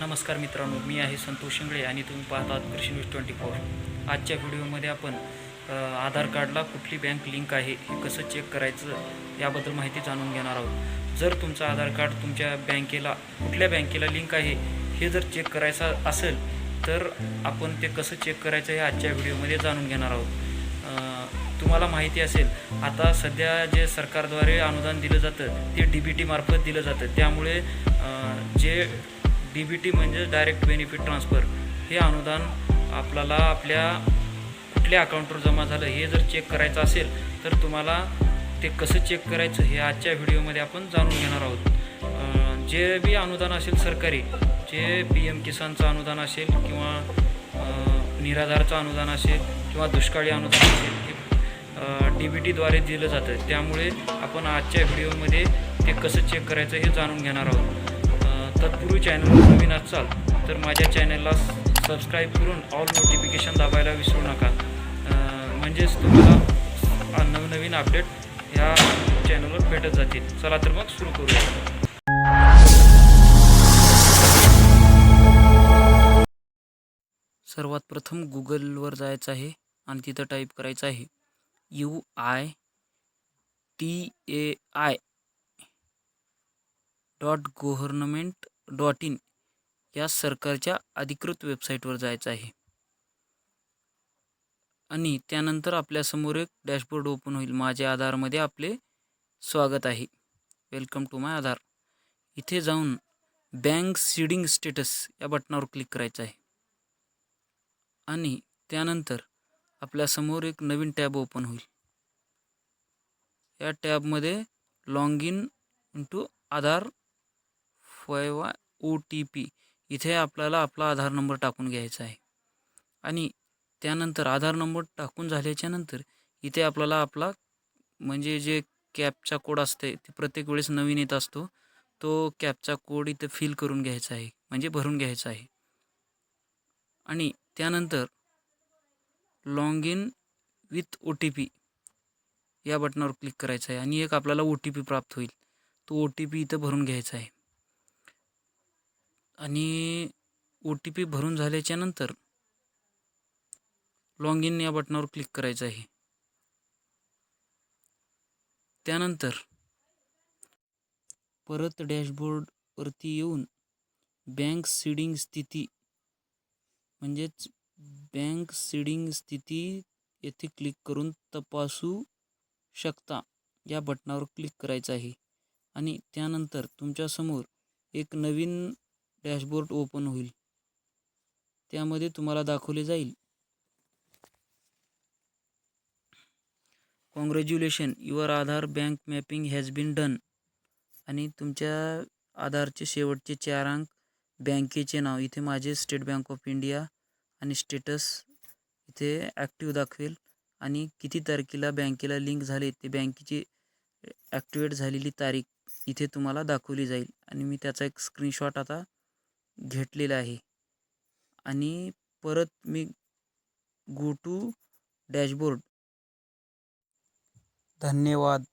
नमस्कार मित्रांनो मी आहे संतोष शिंगळे आणि तुम्ही पाहतात कृषी न्यूज ट्वेंटी फोर. आजच्या व्हिडिओमध्ये आपण आधार कार्डला कुठली बँक लिंक आहे हे कसं चेक करायचं याबद्दल माहिती जाणून घेणार आहोत. जर तुमचं आधार कार्ड तुमच्या बँकेला कुठल्या बँकेला लिंक आहे हे जर चेक करायचं असेल तर आपण ते कसं चेक करायचं हे आजच्या व्हिडिओमध्ये जाणून घेणार आहोत. तुम्हाला माहिती असेल आता सध्या जे सरकारद्वारे अनुदान दिलं जातं ते डी बी टीमार्फत दिलं जातं. त्यामुळे जे डी बी टी म्हणजे डायरेक्ट बेनिफिट ट्रान्सफर हे अनुदान आपल्याला आपल्या कुठल्या अकाउंटवर जमा झालं हे जर चेक करायचं असेल तर तुम्हाला ते कसं चेक करायचं हे आजच्या व्हिडिओमध्ये आपण जाणून घेणार आहोत. जे बी अनुदान असेल सरकारी जे पी एम किसानचं अनुदान असेल किंवा निराधारचं अनुदान असेल किंवा दुष्काळी अनुदान असेल हे डी बी टीद्वारे दिलं जातं. त्यामुळे आपण आजच्या व्हिडिओमध्ये ते कसं चेक करायचं हे जाणून घेणार आहोत. तत्पूर्वी चॅनलवर नवीन असाल तर माझ्या चॅनलला सबस्क्राईब करून ऑल नोटिफिकेशन दाबायला विसरू नका. म्हणजेच तुम्हाला नवनवीन अपडेट ह्या चॅनलवर भेटत जातील. चला तर मग सुरू करूया. सर्वात प्रथम गुगलवर जायचं आहे आणि तिथं टाईप करायचं आहे. U I D A I. Dot government dot in या सरकारच्या अधिकृत वेबसाईटवर जायचं आहे. आणि त्यानंतर आपल्यासमोर एक डॅशबोर्ड ओपन होईल. माझ्या आधारमध्ये आपले स्वागत आहे. Welcome to my Aadhaar. इथे जाऊन बँक सीडिंग स्टेटस या बटनावर क्लिक करायचं आहे. आणि त्यानंतर आपल्यासमोर एक नवीन टॅब ओपन होईल. या टॅबमध्ये log in into Aadhaar via O T P इथे आपल्याला आपला आधार नंबर टाकून घ्यायचा आहे. आणि त्यानंतर आधार नंबर टाकून झाल्याच्यानंतर इथे आपल्याला आपला म्हणजे जे कॅपचा कोड असते ते प्रत्येक वेळेस नवीन येत असतो तो कॅपचा कोड इथे फिल करून घ्यायचा आहे म्हणजे भरून घ्यायचा आहे. आणि त्यानंतर log in with O T P या बटनावर क्लिक करायचं आहे आणि एक आपल्याला ओ टी पी प्राप्त होईल. तो ओ टी पी इथं भरून घ्यायचा आहे. आणि ओ टी पी भरून झाल्याच्यानंतर लॉग इन या बटनावर क्लिक करायचं आहे. त्यानंतर परत डॅशबोर्डवरती येऊन बँक सीडिंग स्थिती म्हणजेच बँक सीडिंग स्थिती येथे क्लिक करून तपासू शकता. या बटनावर क्लिक करायचं आहे. आणि त्यानंतर तुमच्यासमोर एक नवीन डॅशबोर्ड ओपन होईल. त्यामध्ये तुम्हाला दाखवले जाईल. Congratulation your Aadhaar bank mapping has been done आणि तुमच्या आधारचे शेवटचे चार अंक बँकेचे नाव. इथे माझे स्टेट बँक ऑफ इंडिया आणि स्टेटस इथे ॲक्टिव्ह दाखवेल. आणि किती तारखेला बँकेला लिंक झाले ते बँकेची ॲक्टिवेट झालेली तारीख इथे तुम्हाला दाखवली जाईल. आणि मी त्याचा एक स्क्रीनशॉट आता घेतलेलं आहे. आणि परत मी गो टू डॅशबोर्ड धन्यवाद.